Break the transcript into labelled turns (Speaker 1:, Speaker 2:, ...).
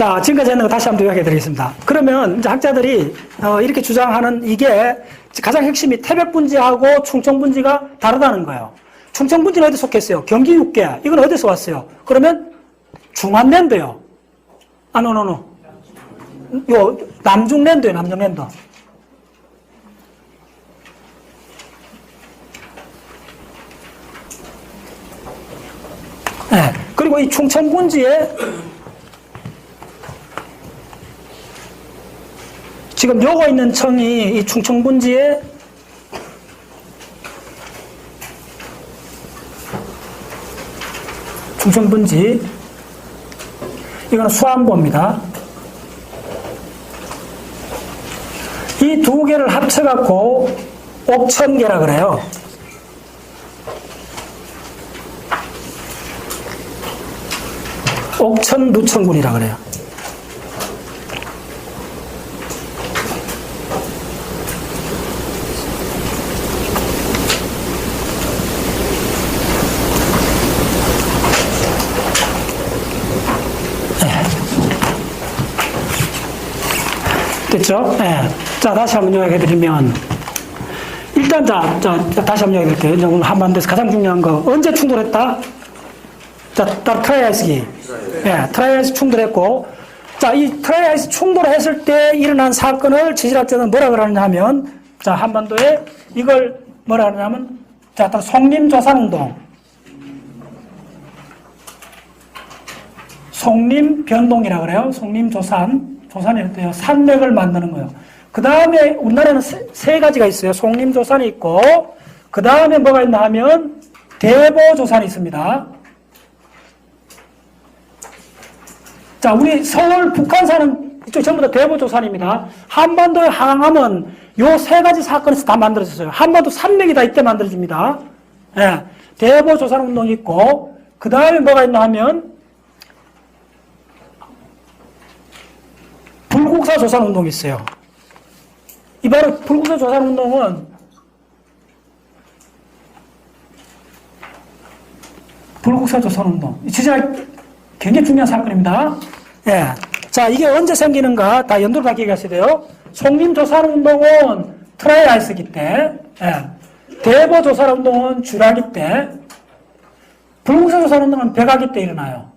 Speaker 1: 자, 지금까지 했는 거 다시 한번 요약해 드리겠습니다. 그러면 이제 학자들이 어, 이렇게 주장하는 이게 가장 핵심이 태백분지하고 충청분지가 다르다는 거예요. 충청분지는 어디 속했어요? 경기 육계. 이건 어디서 왔어요? 그러면 중안랜드요. 아, 노노노. 요, 남중랜드요, 남중랜드. 네. 그리고 이 충청분지에 지금 요거 있는 청이 이 충청분지에 충청분지 이거는 수안보입니다. 이 두 개를 합쳐갖고 옥천계라 그래요. 옥천 누천군이라 그래요. 됐죠? 예. 자, 다시 한번 요약해 드리면, 일단, 자, 자, 자, 다시 한번 요약해 드릴게요. 이제 오늘 한반도에서 가장 중요한 거, 언제 충돌했다? 자, 딱 트라이아이스기. 예, 트라이아이스 충돌했고, 자, 이 트라이아이스 충돌했을 때 일어난 사건을 지질학자는 뭐라 그러느냐 하면, 자, 한반도에 이걸 뭐라 그러냐면, 자, 또 송림조산운동. 송림변동이라 그래요. 송림조산. 조산이 돼요. 산맥을 만드는 거예요. 그 다음에 우리나라에는 세, 세 가지가 있어요. 송림조산이 있고, 그 다음에 뭐가 있나 하면 대보 조산이 있습니다. 자, 우리 서울 북한산은 이쪽 전부 다 대보 조산입니다. 한반도의 항암은 요 세 가지 사건에서 다 만들어졌어요. 한반도 산맥이 다 이때 만들어집니다. 예. 대보 조산 운동이 있고, 그 다음에 뭐가 있나 하면 불국사 조산 운동이 있어요. 이 바로 불국사 조산 운동은 불국사 조산 운동. 진짜 굉장히 중요한 사건입니다. 예. 자, 이게 언제 생기는가 다 연도를 다 기억하셔야 돼요. 송림 조산 운동은 트라이아이스기 때, 예. 대보 조산 운동은 주라기 때, 불국사 조산 운동은 백아기 때 일어나요.